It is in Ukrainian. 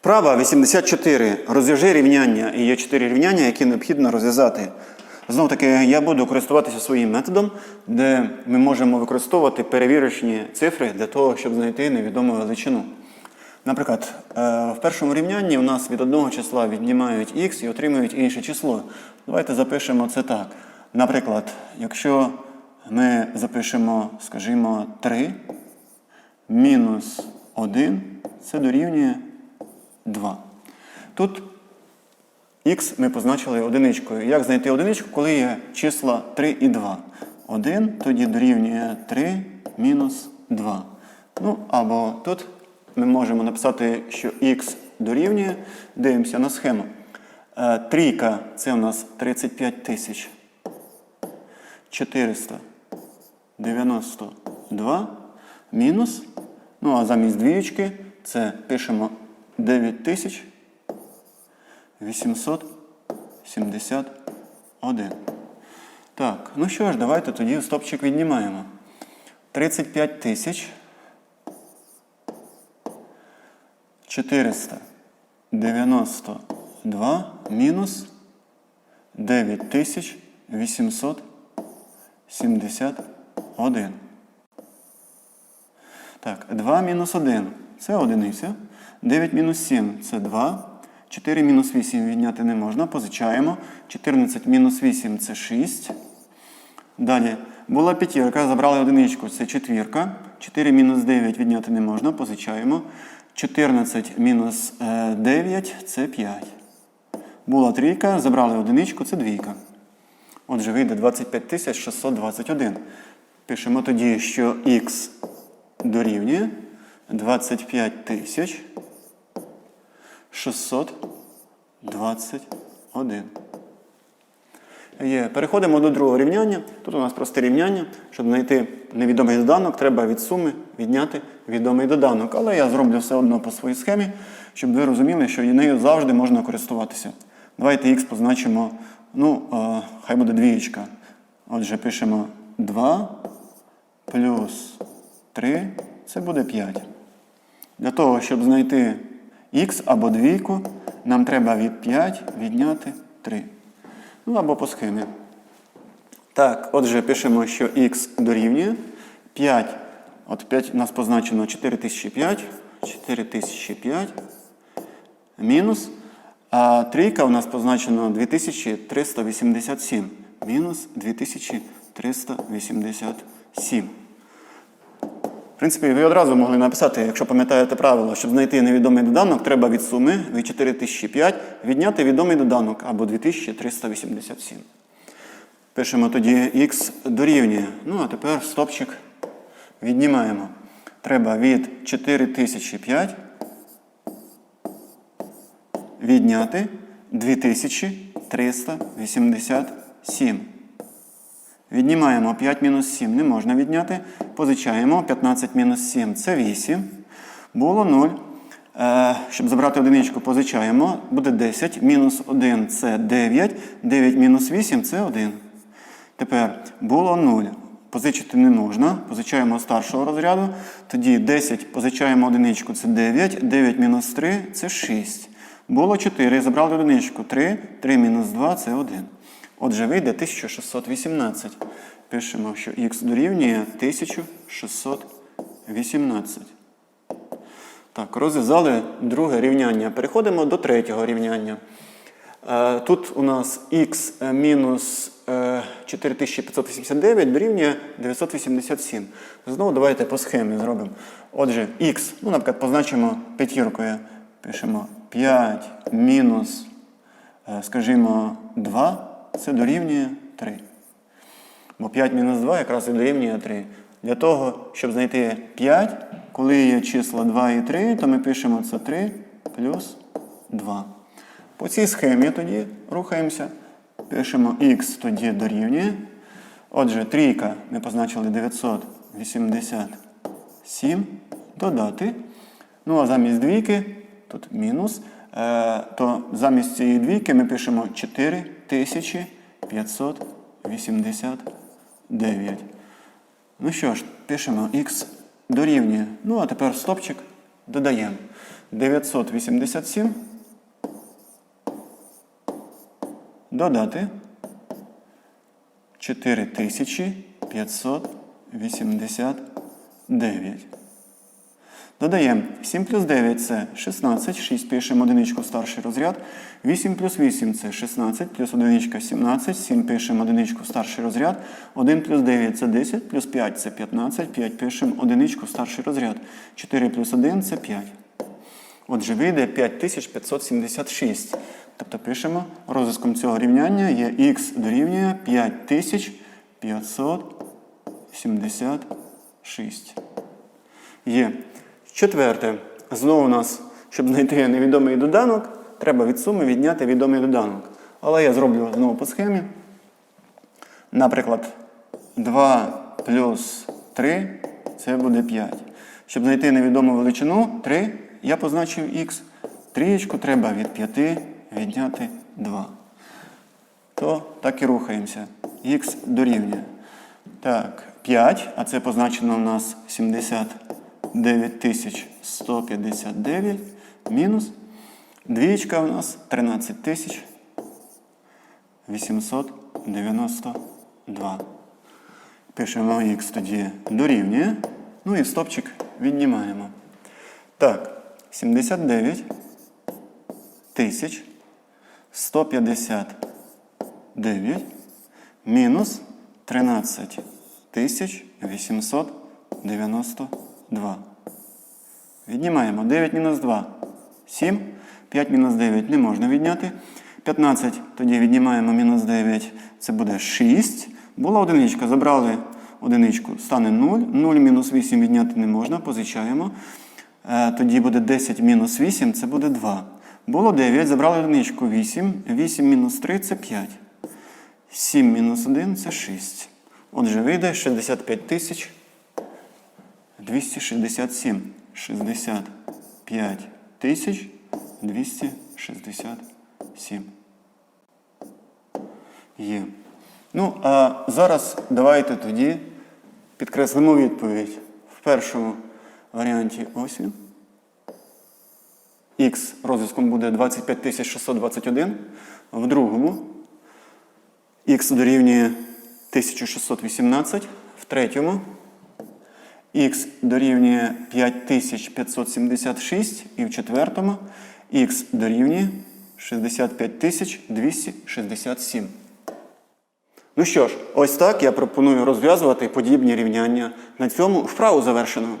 Вправа 84. Розв'яжи рівняння. І є 4 рівняння, які необхідно розв'язати. Знову таки, я буду користуватися своїм методом, де ми можемо використовувати перевірочні цифри для того, щоб знайти невідому величину. Наприклад, е, в першому рівнянні у нас від одного числа віднімають х і отримують інше число. Давайте запишемо це так. Наприклад, якщо ми запишемо, скажімо, 3 мінус 1, це дорівнює 2. Тут х ми позначили одиничкою. Як знайти одиничку, коли є числа 3 і 2? 1 тоді дорівнює 3 мінус 2. Ну, або тут ми можемо написати, що х дорівнює, дивимося на схему. Е, Трійка це у нас 35 тисяч 492 мінус. Ну, а замість двієчки це пишемо 9871. Так, ну що ж, давайте тоді стопчик віднімаємо. 35 тисяч 492 мінус 9871. Так, 2 мінус 1 це одиниця. 9 мінус 7 це 2. 4 мінус 8 відняти не можна. Позичаємо. 14 мінус 8 це 6. Далі була п'ятірка, забрали одиничку, це четвірка. 4 мінус 9 відняти не можна, позичаємо. 14 мінус е, 9 це 5. Була трійка, забрали одиничку, це двійка. Отже, вийде 25 621. Пишемо тоді, що х дорівнює 25 тисяч 621. Є. Переходимо до другого рівняння. Тут у нас просте рівняння. Щоб знайти невідомий доданок, треба від суми відняти відомий доданок. Але я зроблю все одно по своїй схемі, щоб ви розуміли, що нею завжди можна користуватися. Давайте х позначимо, ну, е, хай буде двієчка. Отже, пишемо 2 плюс 3, це буде 5. Для того, щоб знайти х або двійку, нам треба від 5 відняти 3. Ну або по схемі. Так, отже, пишемо, що х дорівнює 5. От 5 у нас позначено 4005. 4005 мінус. А трійка у нас позначено 2387. Мінус 2387. В принципі, ви одразу могли написати, якщо пам'ятаєте правило, щоб знайти невідомий доданок, треба від суми від 4005 відняти відомий доданок або 2387. Пишемо тоді х дорівнює. Ну, а тепер стопчик віднімаємо. Треба від 4005 відняти 2387. Віднімаємо 5 мінус 7 не можна відняти. Позичаємо 15 мінус 7 це 8. Було 0. Е, щоб забрати одиничку, позичаємо. Буде 10. Мінус 1 це 9. 9 мінус 8 це 1. Тепер було 0. Позичити не можна. Позичаємо старшого розряду. Тоді 10 позичаємо одиничку це 9. 9 мінус 3 це 6. Було 4. Забрали одиничку 3. 3 мінус 2 це 1. Отже, вийде 1618. Пишемо, що х дорівнює 1618. Так, розв'язали друге рівняння. Переходимо до третього рівняння. Е, Тут у нас х мінус е, 4589 дорівнює 987. Знову давайте по схемі зробимо. Отже, х, ну, наприклад, позначимо п'ятіркою. Пишемо 5 мінус, е, скажімо, 2 це дорівнює 3. Бо 5 мінус 2 якраз і дорівнює 3. Для того, щоб знайти 5, коли є числа 2 і 3, то ми пишемо це 3 плюс 2. По цій схемі тоді рухаємося. Пишемо х тоді дорівнює. Отже, трійка ми позначили 987 додати. Ну, а замість двійки, тут мінус, то замість цієї двійки ми пишемо 4589. Ну що ж, пишемо х дорівнює. Ну, а тепер стопчик додаємо. 987 додати 4589. Додаємо 7 плюс 9 це 16, 6 пишемо одиничку в старший розряд. 8 плюс 8 це 16, плюс одиничка 17, 7 пишемо одиничку в старший розряд. 1 плюс 9 це 10, плюс 5 це 15, 5 пишемо одиничку в старший розряд. 4 плюс 1 це 5. Отже, вийде 5576. Тобто пишемо, розв'язком цього рівняння є х дорівнює 5576. Є. Четверте. Знову у нас, щоб знайти невідомий доданок, треба від суми відняти відомий доданок. Але я зроблю знову по схемі. Наприклад, 2 плюс 3 це буде 5. Щоб знайти невідому величину 3, я позначив х. Трієчку треба від 5 відняти 2. То так і рухаємося. Х дорівнює. Так, 5, а це позначено у нас 79 159 мінус. Двічка у нас 13 тисяч 892. Пишемо х тоді дорівнює. Ну і стопчик віднімаємо. Так, 79 тисяч 159 мінус 13 тисяч 892. Віднімаємо 9 мінус 2 7. 5 мінус 9 не можна відняти. 15 тоді віднімаємо мінус 9, це буде 6. Була одиничка, забрали одиничку, стане 0. 0 мінус 8 відняти не можна, позичаємо. Е, Тоді буде 10 мінус 8, це буде 2. Було 9, забрали одиничку 8. 8 мінус 3 це 5. 7 мінус 1 це 6. Отже, вийде 65 тисяч 267. 65 тисяч 267. Є. Ну, а зараз давайте тоді підкреслимо відповідь. В першому варіанті ось він. Х розв'язком буде 25621. В другому х дорівнює 1618. В третьому х дорівнює 5576 і в четвертому х дорівнює 65267. Ну що ж, ось так я пропоную розв'язувати подібні рівняння. На цьому вправу завершено.